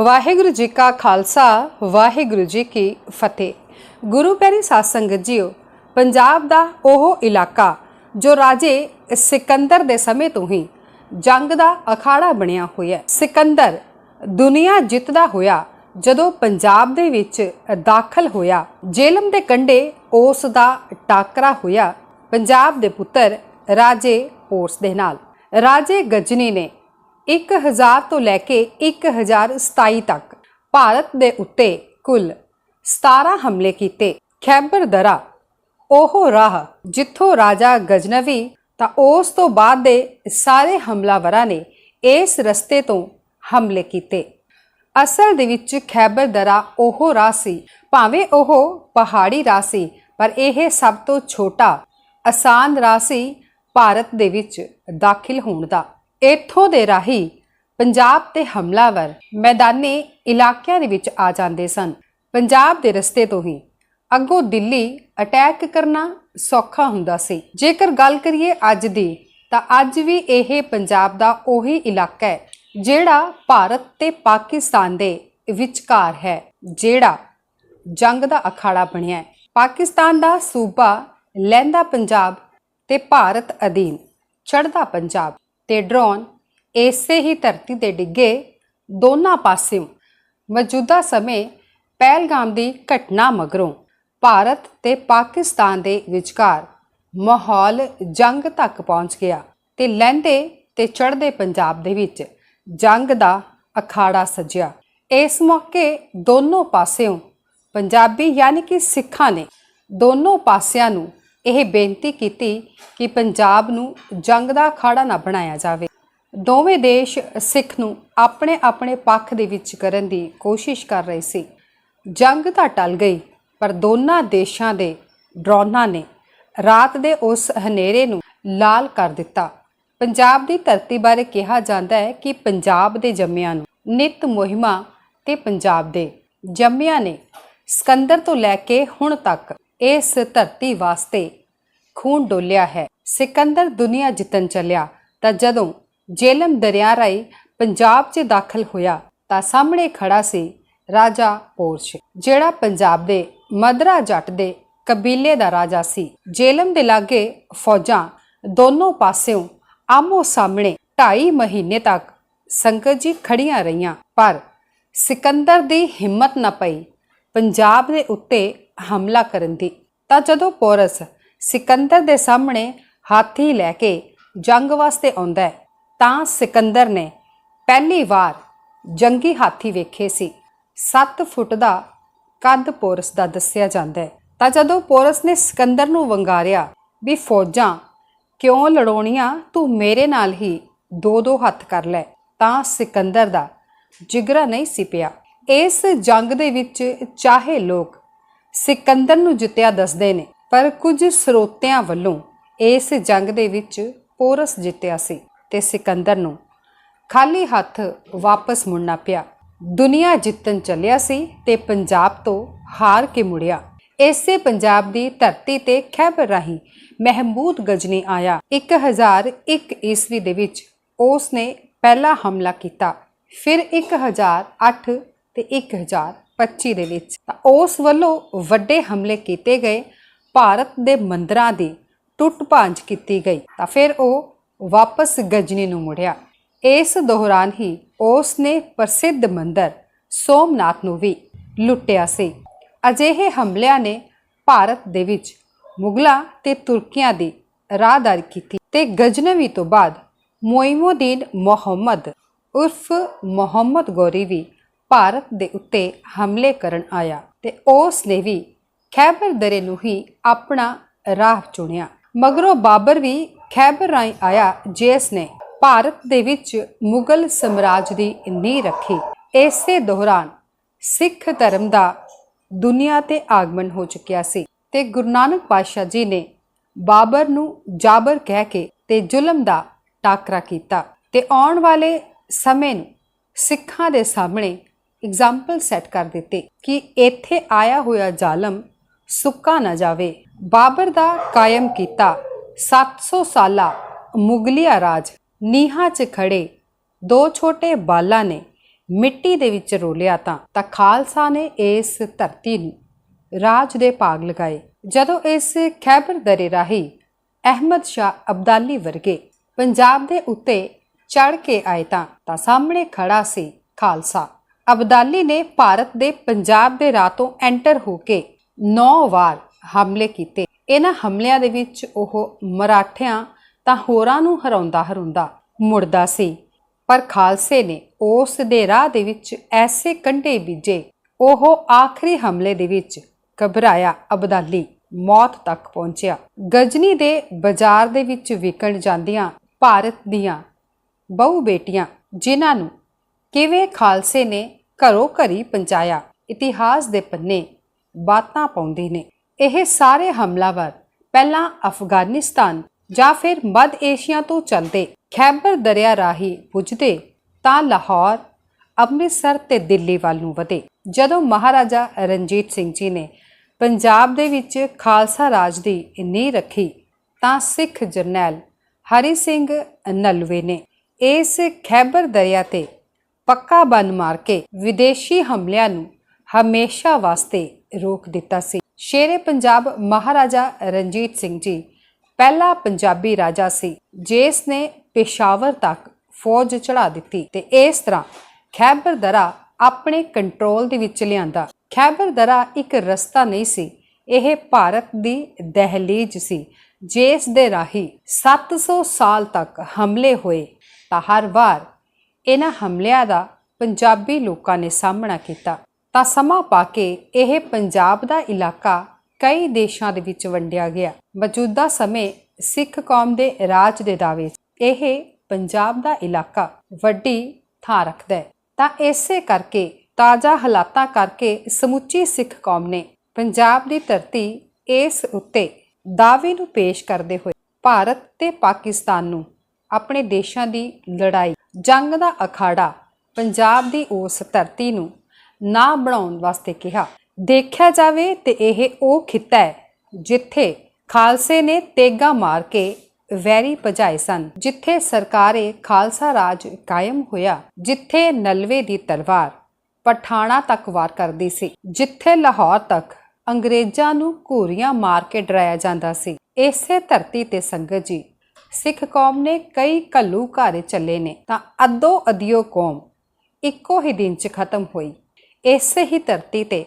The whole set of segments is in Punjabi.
ਵਾਹਿਗੁਰੂ ਜੀ ਕਾ ਖਾਲਸਾ, ਵਾਹਿਗੁਰੂ ਜੀ ਕੀ ਫਤਿਹ। ਗੁਰੂ ਪਿਆਰੀ ਸਾਧ ਸੰਗਤ ਜੀਓ, ਪੰਜਾਬ ਦਾ ਉਹ ਇਲਾਕਾ ਜੋ ਰਾਜੇ ਸਿਕੰਦਰ ਦੇ ਸਮੇਂ ਤੋਂ ਹੀ ਜੰਗ ਦਾ ਅਖਾੜਾ ਬਣਿਆ ਹੋਇਆ ਹੈ। ਸਿਕੰਦਰ ਦੁਨੀਆ ਜਿੱਤਦਾ ਹੋਇਆ, ਜਦੋਂ ਪੰਜਾਬ ਦੇ ਵਿੱਚ ਦਾਖਲ ਹੋਇਆ ਜੇਲਮ ਦੇ ਕੰਢੇ ਉਸ ਦਾ ਟਾਕਰਾ ਹੋਇਆ, ਪੰਜਾਬ ਦੇ ਪੁੱਤਰ ਰਾਜੇ ਪੋਰਸ ਦੇ ਨਾਲ। ਰਾਜੇ ਗਜਨੀ ਨੇ 1000 ਤੋਂ ਲੈ ਕੇ 1027 ਤੱਕ। ਭਾਰਤ ਦੇ ਉੱਤੇ ਕੁੱਲ 17 ਹਮਲੇ ਕੀਤੇ। ਖੈਬਰ ਦਰਾ, ਉਹ ਰਾਹ ਜਿੱਥੋਂ ਰਾਜਾ ਗਜਨਵੀ, ਤਾਂ ਉਸ ਤੋਂ ਬਾਅਦ ਦੇ ਸਾਰੇ ਹਮਲਾਵਰਾਂ ਨੇ ਇਸ ਰਸਤੇ ਤੋਂ ਹਮਲੇ ਕੀਤੇ। ਅਸਲ ਦੇ ਵਿੱਚ ਖੈਬਰ ਦਰਾ ਉਹ ਰਾਹ ਸੀ, ਭਾਵੇਂ ਉਹ ਪਹਾੜੀ ਰਾਹ ਸੀ, ਪਰ ਇਹ ਸਭ ਤੋਂ ਛੋਟਾ, ਆਸਾਨ ਰਾਹ ਸੀ ਭਾਰਤ ਦੇ ਵਿੱਚ ਦਾਖਲ ਹੋਣ ਦਾ। ਇੱਥੋਂ ਦੇ ਰਾਹੀ ਪੰਜਾਬ ਤੇ ਹਮਲਾਵਰ ਮੈਦਾਨੀ ਇਲਾਕਿਆਂ ਦੇ ਵਿੱਚ ਆ ਜਾਂਦੇ ਸਨ। ਪੰਜਾਬ ਦੇ ਰਸਤੇ ਤੋਂ ਹੀ ਅੱਗੋਂ ਦਿੱਲੀ ਅਟੈਕ ਕਰਨਾ ਸੌਖਾ ਹੁੰਦਾ ਸੀ। ਜੇਕਰ ਗੱਲ ਕਰੀਏ ਅੱਜ ਦੀ, ਤਾਂ ਅੱਜ ਵੀ ਇਹ ਪੰਜਾਬ ਦਾ ਉਹੀ ਇਲਾਕਾ ਹੈ, ਜਿਹੜਾ ਭਾਰਤ ਤੇ ਪਾਕਿਸਤਾਨ ਦੇ ਵਿਚਕਾਰ ਹੈ, ਜਿਹੜਾ ਜੰਗ ਦਾ ਅਖਾੜਾ ਬਣਿਆ ਹੈ। ਪਾਕਿਸਤਾਨ ਦਾ ਸੂਬਾ ਲਹਿੰਦਾ ਪੰਜਾਬ ਤੇ ਭਾਰਤ ਅਧੀਨ ਚੜ੍ਹਦਾ ਪੰਜਾਬ। ਤੇ ਡਰੋਨ ਇਸੇ ਹੀ ਧਰਤੀ ਤੇ ਡਿੱਗੇ ਦੋਨਾਂ ਪਾਸਿਓਂ। ਮੌਜੂਦਾ ਸਮੇਂ ਪਹਿਲਗਾਮ ਦੀ ਘਟਨਾ ਮਗਰੋਂ ਭਾਰਤ ਤੇ ਪਾਕਿਸਤਾਨ ਦੇ ਵਿਚਕਾਰ ਮਾਹੌਲ ਜੰਗ ਤੱਕ ਪਹੁੰਚ ਗਿਆ ਤੇ ਲਹਿੰਦੇ ਤੇ ਚੜ੍ਹਦੇ ਪੰਜਾਬ ਦੇ ਵਿੱਚ ਜੰਗ ਦਾ ਅਖਾੜਾ ਸਜਿਆ। ਇਸ ਮੌਕੇ ਦੋਨੋਂ ਪਾਸਿਓਂ ਪੰਜਾਬੀ ਯਾਨੀ ਕਿ ਸਿੱਖਾਂ ਨੇ ਦੋਨੋਂ ਪਾਸਿਆਂ ਨੂੰ ਇਹ ਬੇਨਤੀ ਕੀਤੀ ਕਿ ਪੰਜਾਬ ਨੂੰ ਜੰਗ ਦਾ ਅਖਾੜਾ ਨਾ ਬਣਾਇਆ ਜਾਵੇ। ਦੋਵੇਂ ਦੇਸ਼ ਸਿੱਖ ਨੂੰ ਆਪਣੇ ਆਪਣੇ ਪੱਖ ਦੇ ਵਿੱਚ ਕਰਨ ਦੀ ਕੋਸ਼ਿਸ਼ ਕਰ ਰਹੇ ਸੀ। ਜੰਗ ਤਾਂ ਟਲ ਗਈ, ਪਰ ਦੋਨਾਂ ਦੇਸ਼ਾਂ ਦੇ ਡਰੋਨਾਂ ਨੇ ਰਾਤ ਦੇ ਉਸ ਹਨੇਰੇ ਨੂੰ ਲਾਲ ਕਰ ਦਿੱਤਾ। ਪੰਜਾਬ ਦੀ ਧਰਤੀ ਬਾਰੇ ਕਿਹਾ ਜਾਂਦਾ ਹੈ ਕਿ ਪੰਜਾਬ ਦੇ ਜੰਮਿਆਂ ਨੂੰ ਨਿਤ ਮੁਹਿੰਮਾਂ ਤੇ ਪੰਜਾਬ ਦੇ ਜੰਮਿਆਂ ਨੇ ਸਿਕੰਦਰ ਤੋਂ ਲੈ ਕੇ ਹੁਣ ਤੱਕ ਇਸ ਧਰਤੀ ਵਾਸਤੇ ਖੂਨ ਡੋਲਿਆ ਹੈ। ਸਿਕੰਦਰ ਦੁਨੀਆ ਜਿੱਤਣ ਚੱਲਿਆ, ਤਾਂ ਜਦੋਂ ਜੇਲਮ ਦਰਿਆ ਰਾਈ ਪੰਜਾਬ 'ਚ ਦਾਖਲ ਹੋਇਆ, ਤਾਂ ਸਾਹਮਣੇ ਖੜਾ ਸੀ ਰਾਜਾ ਪੋਰਸ਼, ਜਿਹੜਾ ਪੰਜਾਬ ਦੇ ਮਦਰਾ ਜੱਟ ਦੇ ਕਬੀਲੇ ਦਾ ਰਾਜਾ ਸੀ। ਜੇਲਮ ਦੇ ਲਾਗੇ ਫੌਜਾਂ ਦੋਨੋਂ ਪਾਸਿਓਂ ਆਮੋ ਸਾਹਮਣੇ 2.5 ਮਹੀਨੇ ਤੱਕ ਸੰਗਤ ਜੀ ਖੜੀਆਂ ਰਹੀਆਂ, ਪਰ ਸਿਕੰਦਰ ਦੀ ਹਿੰਮਤ ਨਾ ਪਈ। ਪੰਜਾਬ ਦੇ ਉੱਤੇ ਹਮਲਾ ਕਰਨ ਦੀ। ਤਾਂ ਜਦੋਂ ਪੋਰਸ ਸਿਕੰਦਰ ਦੇ ਸਾਹਮਣੇ ਹਾਥੀ ਲੈ ਕੇ ਜੰਗ ਵਾਸਤੇ ਆਉਂਦਾ ਹੈ, ਤਾਂ ਸਿਕੰਦਰ ਨੇ ਪਹਿਲੀ ਵਾਰ ਜੰਗੀ ਹਾਥੀ ਵੇਖੇ ਸੀ। 7 ਫੁੱਟ ਦਾ ਕੱਦ ਪੋਰਸ ਦਾ ਦੱਸਿਆ ਜਾਂਦਾ ਹੈ। ਤਾਂ ਜਦੋਂ ਪੋਰਸ ਨੇ ਸਿਕੰਦਰ ਨੂੰ ਵੰਗਾਰਿਆ ਵੀ, ਫੌਜਾਂ, ਕਿਉਂ ਲੜੋਣੀਆਂ ਤੂੰ ਮੇਰੇ ਨਾਲ ਹੀ ਦੋ ਦੋ ਹੱਥ ਕਰ ਲੈ। ਤਾਂ ਸਿਕੰਦਰ ਦਾ ਜਿਗਰਾ ਨਹੀਂ ਸੀ ਪਿਆ। ਇਸ ਜੰਗ ਦੇ ਵਿੱਚ ਚਾਹੇ ਲੋਕ ਸਿਕੰਦਰ ਨੂੰ ਜਿੱਤਿਆ ਦੱਸਦੇ ਨੇ, ਪਰ ਕੁਝ ਸਰੋਤਿਆਂ ਵੱਲੋਂ ਇਸ ਜੰਗ ਦੇ ਵਿੱਚ ਪੋਰਸ ਜਿੱਤਿਆ ਸੀ ਤੇ ਸਿਕੰਦਰ ਨੂੰ ਖਾਲੀ ਹੱਥ ਵਾਪਸ ਮੁੜਨਾ ਪਿਆ। ਦੁਨੀਆ ਜਿੱਤਣ ਚੱਲਿਆ ਸੀ ਤੇ ਪੰਜਾਬ ਤੋਂ ਹਾਰ ਕੇ ਮੁੜਿਆ। ਇਸੇ ਪੰਜਾਬ ਦੀ ਧਰਤੀ ਤੇ ਖੈਬਰ ਰਾਹੀਂ ਮਹਿਮੂਦ ਗਜਨੀ ਆਇਆ। 1001 ਈਸਵੀ ਦੇ ਵਿੱਚ ਉਸ ਨੇ ਪਹਿਲਾ ਹਮਲਾ ਕੀਤਾ। ਫਿਰ 1008 ਤੇ 1025 ਦੇ ਵਿੱਚ। ਤਾਂ ਉਸ ਵੱਲੋਂ ਵੱਡੇ ਹਮਲੇ ਕੀਤੇ ਗਏ। ਭਾਰਤ ਦੇ ਮੰਦਰਾਂ ਦੀ ਟੁੱਟ ਭਾਂਜ ਕੀਤੀ ਗਈ। ਤਾਂ ਫਿਰ ਉਹ ਵਾਪਸ ਗਜਨੀ ਨੂੰ ਮੁੜਿਆ। ਇਸ ਦੌਰਾਨ ਹੀ ਉਸ ਨੇ ਪ੍ਰਸਿੱਧ ਮੰਦਰ ਸੋਮਨਾਥ ਨੂੰ ਵੀ ਲੁੱਟਿਆ ਸੀ। ਅਜਿਹੇ ਹਮਲਿਆਂ ਨੇ ਭਾਰਤ ਦੇ ਵਿੱਚ ਮੁਗਲਾਂ ਤੇ ਤੁਰਕੀਆਂ ਦੀ ਰਾਹਦਾਰੀ ਕੀਤੀ ਤੇ ਗਜਨਵੀ ਤੋਂ ਬਾਅਦ ਮੋਇਮੁਦੀਨ ਮੁਹੰਮਦ ਉਰਫ ਮੁਹੰਮਦ ਗੌਰੀ ਵੀ ਭਾਰਤ ਦੇ ਉੱਤੇ ਹਮਲੇ ਕਰਨ ਆਇਆ ਤੇ ਉਸ ਨੇ ਵੀ ਖੈਬਰ ਦਰੇ ਨੂੰ ਹੀ ਆਪਣਾ ਰਾਹ ਚੁਣਿਆ। ਮਗਰੋਂ ਬਾਬਰ ਵੀ ਖੈਬਰ ਰਾਹੀਂ ਆਇਆ, ਜਿਸ ਨੇ ਭਾਰਤ ਦੇ ਵਿੱਚ ਮੁਗਲ ਸਮਰਾਜ ਦੀ ਨੀਂਹ ਰੱਖੀ। ਇਸੇ ਦੌਰਾਨ ਸਿੱਖ ਧਰਮ ਦਾ ਦੁਨੀਆ ਤੇ ਆਗਮਨ ਹੋ ਚੁੱਕਿਆ ਸੀ ਤੇ ਗੁਰੂ ਨਾਨਕ ਪਾਤਸ਼ਾਹ ਜੀ ਨੇ ਬਾਬਰ ਨੂੰ ਜਾਬਰ ਕਹਿ ਕੇ ਤੇ ਜ਼ੁਲਮ ਦਾ ਟਾਕਰਾ ਕੀਤਾ ਤੇ ਆਉਣ ਵਾਲੇ ਸਮੇਂ ਨੂੰ ਸਿੱਖਾਂ ਦੇ ਸਾਹਮਣੇ ਐਗਜ਼ਾਮਪਲ ਸੈੱਟ ਕਰ ਦਿੱਤੇ ਕਿ ਇੱਥੇ ਆਇਆ ਹੋਇਆ ਜ਼ਾਲਮ ਸੁੱਕਾ ਨਾ ਜਾਵੇ। ਬਾਬਰ ਦਾ ਕਾਇਮ ਕੀਤਾ 700 ਸਾਲਾ ਮੁਗਲਿਆ ਰਾਜ ਨੀਹਾਂ 'ਚ ਖੜੇ ਦੋ ਛੋਟੇ ਬਾਲਾਂ ਨੇ ਮਿੱਟੀ ਦੇ ਵਿੱਚ ਰੋਲਿਆ ਤਾਂ ਤਾਂ ਖਾਲਸਾ ਨੇ ਇਸ ਧਰਤੀ ਨੂੰ ਰਾਜ ਦੇ ਭਾਗ ਲਗਾਏ। ਜਦੋਂ ਇਸ ਖੈਬਰ ਦਰੇ ਰਾਹੀਂ ਅਹਿਮਦ ਸ਼ਾਹ ਅਬਦਾਲੀ ਵਰਗੇ ਪੰਜਾਬ ਦੇ ਉੱਤੇ ਚੜ ਕੇ ਆਏ ਤਾਂ ਤਾਂ ਸਾਹਮਣੇ ਖੜਾ ਸੀ ਖਾਲਸਾ। ਅਬਦਾਲੀ ਨੇ ਭਾਰਤ ਦੇ ਪੰਜਾਬ ਦੇ ਰਾਹ ਤੋਂ ਐਂਟਰ ਹੋ ਕੇ 9 ਵਾਰ ਹਮਲੇ ਕੀਤੇ। ਇਹਨਾਂ ਹਮਲਿਆਂ ਦੇ ਵਿੱਚ ਉਹ ਮਰਾਠਿਆਂ ਤਾਂ ਹੋਰਾਂ ਨੂੰ ਹਰਾਉਂਦਾ ਹਰਾਉਂਦਾ ਮੁੜਦਾ ਸੀ। ਪਰ ਖਾਲਸੇ ਨੇ ਉਸ ਦੇ ਰਾਹ ਦੇ ਵਿੱਚ ਐਸੇ ਕੰਢੇ ਬੀਜੇ, ਉਹ ਆਖਰੀ ਹਮਲੇ ਦੇ ਵਿੱਚ ਘਬਰਾਇਆ ਅਬਦਾਲੀ। ਮੌਤ ਤੱਕ ਪਹੁੰਚਿਆ। ਗਜਨੀ ਦੇ ਬਾਜ਼ਾਰ ਦੇ ਵਿੱਚ ਵਿਕਣ ਜਾਂਦੀਆਂ ਭਾਰਤ ਦੀਆਂ ਬਹੁ ਬੇਟੀਆਂ, ਜਿਨ੍ਹਾਂ ਨੂੰ ਕਿਵੇਂ ਖਾਲਸੇ ਨੇ ਘਰੋ ਘਰੀ ਪਹੁੰਚਾਇਆ। ਇਤਿਹਾਸ ਦੇ ਪੰਨੇ ਬਾਤਾਂ ਪਾਉਂਦੇ ਨੇ। ਇਹ ਸਾਰੇ ਹਮਲਾਵਰ ਪਹਿਲਾਂ ਅਫਗਾਨਿਸਤਾਨ ਜਾਂ ਫਿਰ ਮੱਧ ਏਸ਼ੀਆ ਤੋਂ ਚੱਲਦੇ ਖੈਬਰ ਦਰਿਆ ਰਾਹੀਂ ਪੁੱਜਦੇ ਤਾਂ ਲਾਹੌਰ, ਅੰਮ੍ਰਿਤਸਰ ਤੇ ਦਿੱਲੀ ਵੱਲ ਨੂੰ ਵਧੇ। ਜਦੋਂ ਮਹਾਰਾਜਾ ਰਣਜੀਤ ਸਿੰਘ ਜੀ ਨੇ ਪੰਜਾਬ ਦੇ ਵਿੱਚ ਖਾਲਸਾ ਰਾਜ ਦੀ ਨੀਂਹ ਰੱਖੀ ਤਾਂ ਸਿੱਖ ਜਰਨੈਲ ਹਰੀ ਸਿੰਘ ਨਲਵੇ ਨੇ ਇਸ ਖੈਬਰ ਦਰਿਆ ਤੇ ਪੱਕਾ ਬੰਨ ਮਾਰ ਕੇ ਵਿਦੇਸ਼ੀ ਹਮਲਿਆਂ ਨੂੰ ਹਮੇਸ਼ਾ ਵਾਸਤੇ ਰੋਕ ਦਿੱਤਾ ਸੀ। ਸ਼ੇਰੇ ਪੰਜਾਬ ਮਹਾਰਾਜਾ ਰਣਜੀਤ ਸਿੰਘ ਜੀ ਪਹਿਲਾ ਪੰਜਾਬੀ ਰਾਜਾ ਸੀ, ਜਿਸ ਨੇ ਪੇਸ਼ਾਵਰ ਤੱਕ ਫੌਜ ਚੜਾ ਦਿੱਤੀ ਤੇ ਇਸ ਤਰ੍ਹਾਂ ਖੈਬਰ ਦਰਾ ਆਪਣੇ ਕੰਟਰੋਲ ਦੇ ਵਿੱਚ ਲਿਆਂਦਾ। ਖੈਬਰ ਦਰਾ ਇੱਕ ਰਸਤਾ ਨਹੀਂ ਸੀ, ਇਹ ਭਾਰਤ ਦੀ ਦਹਲੀਜ਼ ਸੀ, ਜਿਸ ਦੇ ਰਾਹੀਂ 700 ਸਾਲ ਤੱਕ ਹਮਲੇ ਹੋਏ ਤਾਂ ਹਰ ਵਾਰ ਇਹਨਾਂ ਹਮਲਿਆਂ ਦਾ ਪੰਜਾਬੀ ਲੋਕਾਂ ਨੇ ਸਾਹਮਣਾ ਕੀਤਾ। ਤਾਂ ਸਮਾਂ ਪਾ ਕੇ ਇਹ ਪੰਜਾਬ ਦਾ ਇਲਾਕਾ ਕਈ ਦੇਸ਼ਾਂ ਦੇ ਵਿੱਚ ਵੰਡਿਆ ਗਿਆ। ਮੌਜੂਦਾ ਸਮੇਂ ਸਿੱਖ ਕੌਮ ਦੇ ਰਾਜ ਦੇ ਦਾਅਵੇ ਇਹ ਪੰਜਾਬ ਦਾ ਇਲਾਕਾ ਵੱਡੀ ਥਾਂ ਰੱਖਦਾ ਹੈ। ਤਾਂ ਇਸੇ ਕਰਕੇ ਤਾਜ਼ਾ ਹਾਲਾਤਾਂ ਕਰਕੇ ਸਮੁੱਚੀ ਸਿੱਖ ਕੌਮ ਨੇ ਪੰਜਾਬ ਦੀ ਧਰਤੀ ਇਸ ਉੱਤੇ ਦਾਅਵੇ ਨੂੰ ਪੇਸ਼ ਕਰਦੇ ਹੋਏ ਭਾਰਤ ਤੇ ਪਾਕਿਸਤਾਨ ਨੂੰ ਆਪਣੇ ਦੇਸ਼ਾਂ ਦੀ ਲੜਾਈ ਜੰਗ ਦਾ ਅਖਾੜਾ ਪੰਜਾਬ ਦੀ ਉਸ ਧਰਤੀ ਨੂੰ ਨਾ ਬਣਾਉਣ ਵਾਸਤੇ ਕਿਹਾ। ਦੇਖਿਆ ਜਾਵੇ ਤੇ ਇਹ ਉਹ ਖਿੱਤਾ ਹੈ ਜਿੱਥੇ ਖਾਲਸੇ ਨੇ ਤੇਗਾ ਮਾਰ ਕੇ ਵੈਰੀ ਭਜਾਏ ਸਨ, ਜਿੱਥੇ ਸਰਕਾਰੇ ਖਾਲਸਾ ਰਾਜ ਕਾਇਮ ਹੋਇਆ, ਜਿੱਥੇ ਨਲਵੇ ਦੀ ਤਲਵਾਰ ਪਠਾਣਾ ਤੱਕ ਵਾਰ ਕਰਦੀ ਸੀ, ਜਿੱਥੇ ਲਾਹੌਰ ਤੱਕ ਅੰਗਰੇਜ਼ਾਂ ਨੂੰ ਘੂਰੀਆਂ ਮਾਰ ਕੇ ਡਰਾਇਆ ਜਾਂਦਾ ਸੀ। ਇਸੇ ਧਰਤੀ ਤੇ ਸੰਗਤ ਜੀ ਸਿੱਖ ਕੌਮ ਨੇ ਕਈ ਘੱਲੂ ਘਾਰੇ ਚੱਲੇ ਨੇ, ਤਾਂ ਅੱਧੋ ਅਧਿਓ ਕੌਮ ਇੱਕੋ ਹੀ ਦਿਨ 'ਚ ਖਤਮ ਹੋਈ। ਇਸੇ ਹੀ ਧਰਤੀ ਤੇ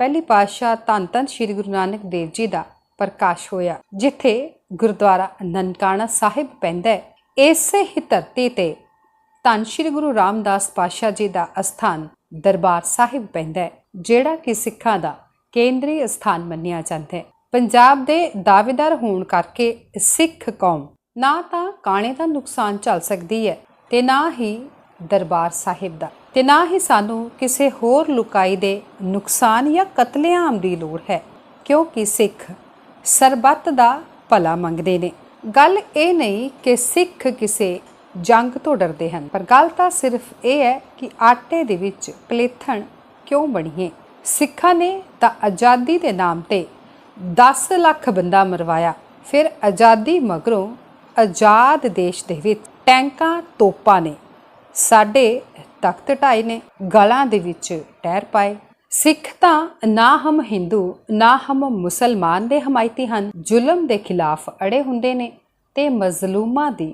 ਪਹਿਲੀ ਪਾਤਸ਼ਾਹ ਧੰਨ ਧੰਨ ਸ੍ਰੀ ਗੁਰੂ ਨਾਨਕ ਦੇਵ ਜੀ ਦਾ ਪ੍ਰਕਾਸ਼ ਹੋਇਆ, ਜਿੱਥੇ ਗੁਰਦੁਆਰਾ ਨਨਕਾਣਾ ਸਾਹਿਬ ਪੈਂਦਾ ਹੈ। ਇਸੇ ਹੀ ਧਰਤੀ ਤੇ ਧੰਨ ਸ੍ਰੀ ਗੁਰੂ ਰਾਮਦਾਸ ਪਾਤਸ਼ਾਹ ਜੀ ਦਾ ਅਸਥਾਨ ਦਰਬਾਰ ਸਾਹਿਬ ਪੈਂਦਾ ਹੈ, ਜਿਹੜਾ ਕਿ ਸਿੱਖਾਂ ਦਾ ਕੇਂਦਰੀ ਸਥਾਨ ਮੰਨਿਆ ਜਾਂਦਾ ਹੈ। ਪੰਜਾਬ ਦੇ ਦਾਅਵੇਦਾਰ ਹੋਣ ਕਰਕੇ ਸਿੱਖ ਕੌਮ ਨਾ ਤਾਂ ਕਾਣੇ ਦਾ ਨੁਕਸਾਨ ਝੱਲ ਸਕਦੀ ਹੈ ਤੇ ਨਾ ਹੀ ਦਰਬਾਰ ਸਾਹਿਬ ਦਾ। ਤੇ ਨਾ ਹੀ ਸਾਨੂੰ ਕਿਸੇ ਹੋਰ ਲੁਕਾਈ ਦੇ ਨੁਕਸਾਨ ਜਾਂ ਕਤਲੇਆਮ ਦੀ ਲੋੜ ਹੈ, ਕਿਉਂਕਿ ਸਿੱਖ ਸਰਬੱਤ ਦਾ ਭਲਾ ਮੰਗਦੇ ਨੇ। ਗੱਲ ਇਹ ਨਹੀਂ ਕਿ ਸਿੱਖ ਕਿਸੇ ਜੰਗ ਤੋਂ ਡਰਦੇ ਹਨ, ਪਰ ਗੱਲ ਤਾਂ ਸਿਰਫ ਇਹ ਹੈ ਕਿ ਆਟੇ ਦੇ ਵਿੱਚ ਪਲੇਥਣ ਕਿਉਂ ਬਣੀਏ? ਸਿੱਖਾਂ ਨੇ ਤਾਂ ਆਜ਼ਾਦੀ ਦੇ ਨਾਮ ਤੇ 10 ਲੱਖ ਬੰਦਾ ਮਰਵਾਇਆ, ਫਿਰ ਆਜ਼ਾਦੀ ਮਗਰੋਂ ਆਜ਼ਾਦ ਦੇਸ਼ ਦੇ ਵਿੱਚ ਟੈਂਕਾਂ ਤੋਪਾਂ ਨੇ, ਸਾਡੇ ਤਖਤ ਢਾਏ ਨੇ ਗਲਾਂ ਦੇ ਵਿੱਚ ਟਹਿਰ ਪਾਏ। ਸਿੱਖ ਤਾਂ ਨਾ ਹਮ ਹਿੰਦੂ, ਨਾ ਹਮ ਮੁਸਲਮਾਨ ਦੇ ਹਮਾਇਤੀ ਹਨ। ਜ਼ੁਲਮ ਦੇ ਖਿਲਾਫ ਅੜੇ ਹੁੰਦੇ ਨੇ ਤੇ ਮਜ਼ਲੂਮਾਂ ਦੀ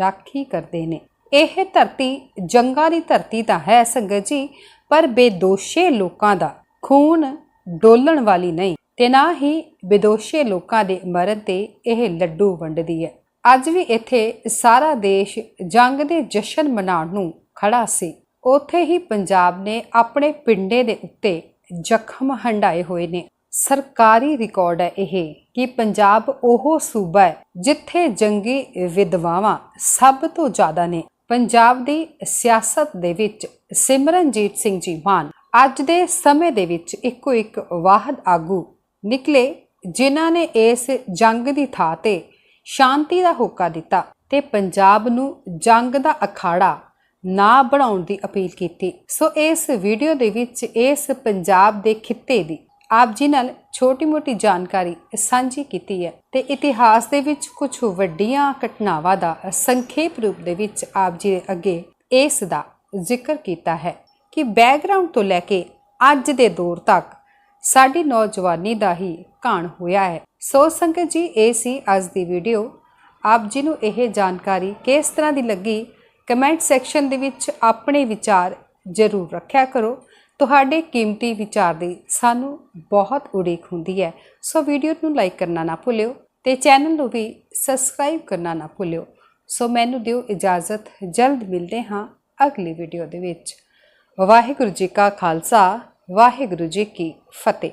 ਰਾਖੀ ਕਰਦੇ ਨੇ। ਇਹ ਧਰਤੀ ਜੰਗਾਂ ਦੀ ਧਰਤੀ ਤਾਂ ਹੈ ਸੰਗਤ ਜੀ, ਪਰ ਬੇਦੋਸ਼ੇ ਲੋਕਾਂ ਦਾ ਖੂਨ ਡੋਲਣ ਵਾਲੀ ਨਹੀਂ ਤੇ ਨਾ ਹੀ ਬੇਦੋਸ਼ੇ ਲੋਕਾਂ ਦੇ ਮਰਨ ਤੇ ਇਹ ਲੱਡੂ ਵੰਡਦੀ ਹੈ। ਅੱਜ ਵੀ ਇੱਥੇ ਸਾਰਾ ਦੇਸ਼ ਜੰਗ ਦੇ ਜਸ਼ਨ ਮਨਾਉਣ ਨੂੰ ਖੜਾ ਸੀ। ਉੱਥੇ ਹੀ ਪੰਜਾਬ ਨੇ ਆਪਣੇ ਪਿੰਡੇ ਦੇ ਉੱਤੇ ਜ਼ਖਮ ਹੰਡਾਏ ਹੋਏ ਨੇ। ਸਰਕਾਰੀ ਰਿਕਾਰਡ ਹੈ ਇਹ ਕਿ ਪੰਜਾਬ ਉਹ ਸੂਬਾ ਹੈ ਜਿੱਥੇ ਜੰਗੀ ਵਿਧਵਾਵਾਂ ਸਭ ਤੋਂ ਜ਼ਿਆਦਾ ਨੇ। ਪੰਜਾਬ ਦੀ ਸਿਆਸਤ ਦੇ ਵਿੱਚ ਸਿਮਰਨਜੀਤ ਸਿੰਘ ਜੀ ਮਾਨ ਅੱਜ ਦੇ ਸਮੇਂ ਦੇ ਵਿੱਚ ਇੱਕੋ ਇੱਕ ਵਾਹਦ ਆਗੂ ਨਿਕਲੇ ਜਿਨ੍ਹਾਂ ਨੇ ਇਸ ਜੰਗ ਦੀ ਥਾਂ ਤੇ ਸ਼ਾਂਤੀ ਦਾ ਹੋਕਾ ਦਿੱਤਾ ਤੇ ਪੰਜਾਬ ਨੂੰ ਜੰਗ ਦਾ ਅਖਾੜਾ ਨਾ ਬਣਾਉਣ ਦੀ ਅਪੀਲ ਕੀਤੀ। ਸੋ ਇਸ ਵੀਡੀਓ ਦੇ ਵਿੱਚ ਇਸ ਪੰਜਾਬ ਦੇ ਖਿੱਤੇ ਦੀ ਆਪ ਜੀ ਨਾਲ ਛੋਟੀ-ਮੋਟੀ ਜਾਣਕਾਰੀ ਸਾਂਝੀ ਕੀਤੀ ਹੈ ਤੇ ਇਤਿਹਾਸ ਦੇ ਵਿੱਚ ਕੁਝ ਵੱਡੀਆਂ ਘਟਨਾਵਾਂ ਦਾ ਸੰਖੇਪ ਰੂਪ ਦੇ ਵਿੱਚ ਆਪ ਜੀ ਦੇ ਅੱਗੇ ਇਸ ਦਾ ਜ਼ਿਕਰ ਕੀਤਾ ਹੈ ਕਿ ਬੈਕਗ੍ਰਾਉਂਡ ਤੋਂ ਲੈ ਕੇ ਅੱਜ ਦੇ ਦੌਰ ਤੱਕ ਸਾਡੀ ਨੌਜਵਾਨੀ ਦਾ ਹੀ ਕਾਣ ਹੋਇਆ ਹੈ। ਸੋ ਸੰਗਤ ਜੀ, ਇਹ ਸੀ ਅੱਜ ਦੀ ਵੀਡੀਓ। ਆਪ ਜੀ ਨੂੰ ਇਹ ਜਾਣਕਾਰੀ ਕਿਸ ਤਰ੍ਹਾਂ ਦੀ ਲੱਗੀ? ਕਮੈਂਟ ਸੈਕਸ਼ਨ ਦੇ ਵਿੱਚ ਆਪਣੇ ਵਿਚਾਰ ਜ਼ਰੂਰ ਰੱਖਿਆ ਕਰੋ। ਤੁਹਾਡੇ ਕੀਮਤੀ ਵਿਚਾਰ ਦੀ ਸਾਨੂੰ ਬਹੁਤ ਉਡੀਕ ਹੁੰਦੀ ਹੈ। ਸੋ ਵੀਡੀਓ ਨੂੰ ਲਾਈਕ ਕਰਨਾ ਨਾ ਭੁੱਲਿਓ ਤੇ ਚੈਨਲ ਨੂੰ ਵੀ ਸਬਸਕ੍ਰਾਈਬ ਕਰਨਾ ਨਾ ਭੁੱਲਿਓ। ਸੋ ਮੈਨੂੰ ਦਿਓ ਇਜਾਜ਼ਤ। ਜਲਦ ਮਿਲਦੇ ਹਾਂ ਅਗਲੀ ਵੀਡੀਓ ਦੇ ਵਿੱਚ। ਵਾਹਿਗੁਰੂ ਜੀ ਕਾ ਖਾਲਸਾ। ਵਾਹਿਗੁਰੂ ਜੀ ਕੀ ਫਤਿਹ।